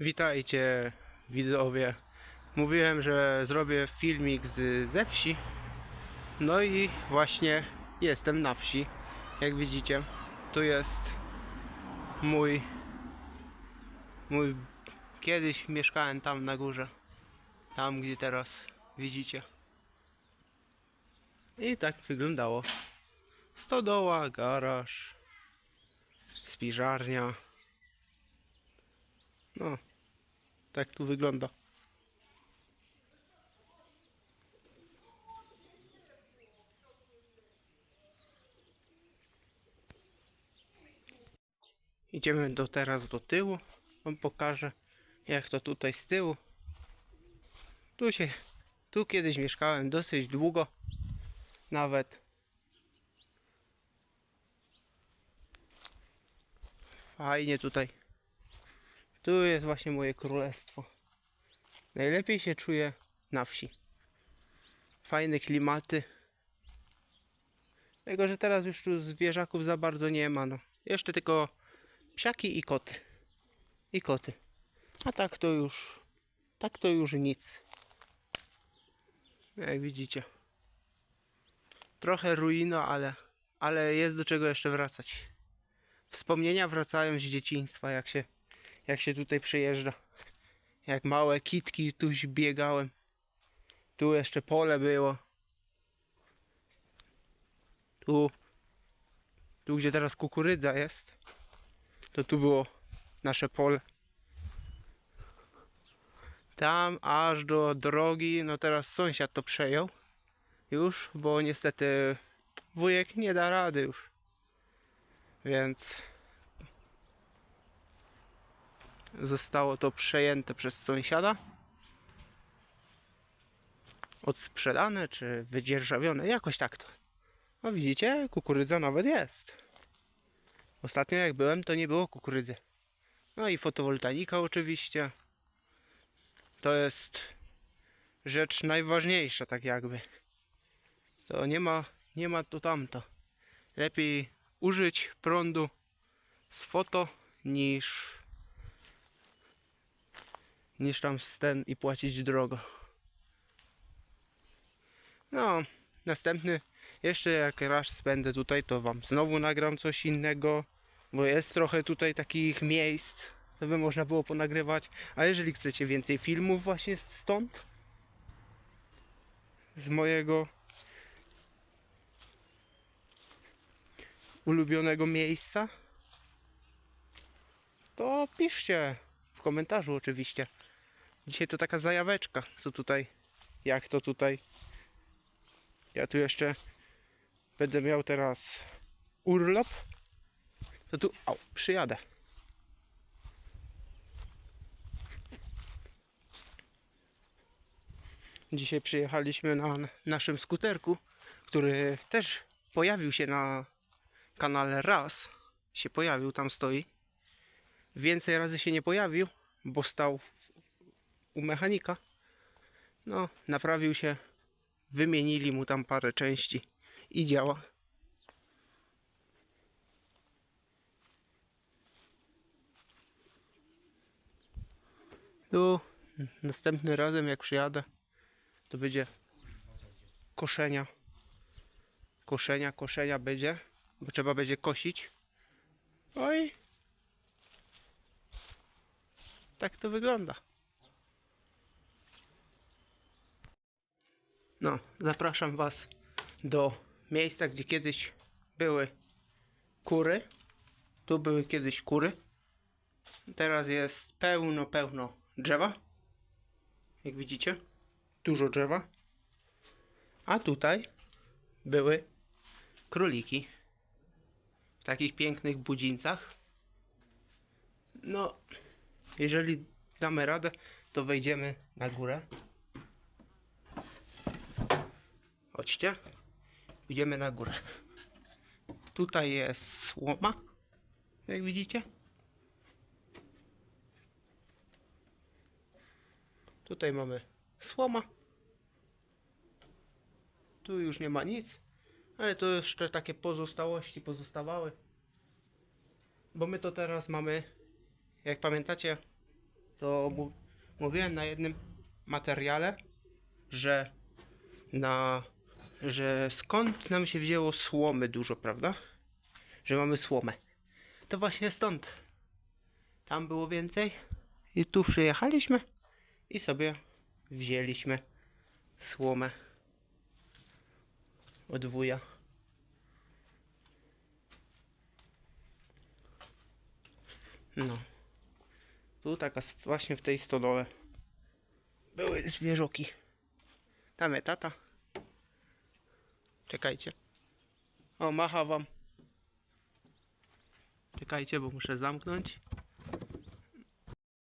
Witajcie widzowie. Mówiłem, że zrobię filmik z, ze wsi. No i właśnie jestem na wsi. Jak widzicie, tu jest mój mój kiedyś mieszkałem tam na górze. Tam gdzie teraz widzicie. I tak wyglądało. Stodoła, garaż, spiżarnia. No, tak tu wygląda. Idziemy do teraz do tyłu. Wam pokażę jak to tutaj z tyłu. Tu się, tu kiedyś mieszkałem dosyć długo. Nawet. Fajnie tutaj. Tu jest właśnie moje królestwo. Najlepiej się czuję na wsi. Fajne klimaty. Tylko, że teraz już tu zwierzaków za bardzo nie ma. No. Jeszcze tylko psiaki i koty. I koty. A tak to już. Tak to już nic. Jak widzicie. Trochę ruino, ale, ale jest do czego jeszcze wracać. Wspomnienia wracają z dzieciństwa, jak się jak się tutaj przyjeżdża. Jak małe kitki tuś biegałem. Tu jeszcze pole było. Tu, tu gdzie teraz kukurydza jest, to tu było nasze pole. Tam aż do drogi, no teraz sąsiad to przejął już, bo niestety wujek nie da rady już. Więc zostało to przejęte przez sąsiada. Odsprzedane czy wydzierżawione, jakoś tak to. No widzicie, kukurydza nawet jest. Ostatnio jak byłem, to nie było kukurydzy. No i fotowoltaika oczywiście. To jest rzecz najważniejsza, tak jakby. To nie ma, nie ma to tamto. Lepiej użyć prądu z foto niż niż tam ten i płacić drogo. No, następny, jeszcze jak raz spędzę tutaj, to wam znowu nagram coś innego, bo jest trochę tutaj takich miejsc, co by można było ponagrywać. A jeżeli chcecie więcej filmów właśnie stąd, z mojego ulubionego miejsca, to piszcie komentarzu oczywiście. Dzisiaj to taka zajaweczka, co tutaj, jak to tutaj. Ja tu jeszcze będę miał teraz urlop, to tu o, przyjadę. Dzisiaj przyjechaliśmy na naszym skuterku, który też pojawił się na kanale raz. Się pojawił, tam stoi. Więcej razy się nie pojawił, bo stał u mechanika. No, naprawił się, wymienili mu tam parę części i działa. Tu następnym razem jak przyjadę, to będzie koszenia. Koszenia, koszenia będzie, bo trzeba będzie kosić. Oj. Tak to wygląda. No, zapraszam Was do miejsca, gdzie kiedyś były kury. Tu były kiedyś kury. Teraz jest pełno, pełno drzewa. Jak widzicie, dużo drzewa. A tutaj były króliki w takich pięknych budzińcach. No, jeżeli damy radę, to wejdziemy na górę. Chodźcie. Idziemy na górę. Tutaj jest słoma. Jak widzicie. Tutaj mamy słoma. Tu już nie ma nic. Ale to jeszcze takie pozostałości pozostawały. Bo my to teraz mamy, jak pamiętacie, to mówiłem na jednym materiale, że na że skąd nam się wzięło słomy dużo, prawda? Że mamy słomę. To właśnie stąd. Tam było więcej i tu przyjechaliśmy i sobie wzięliśmy słomę od wuja. No. Tu taka właśnie w tej stodole były zwierzoki. Tam jest tata. Czekajcie. O, macha wam. Czekajcie, bo muszę zamknąć.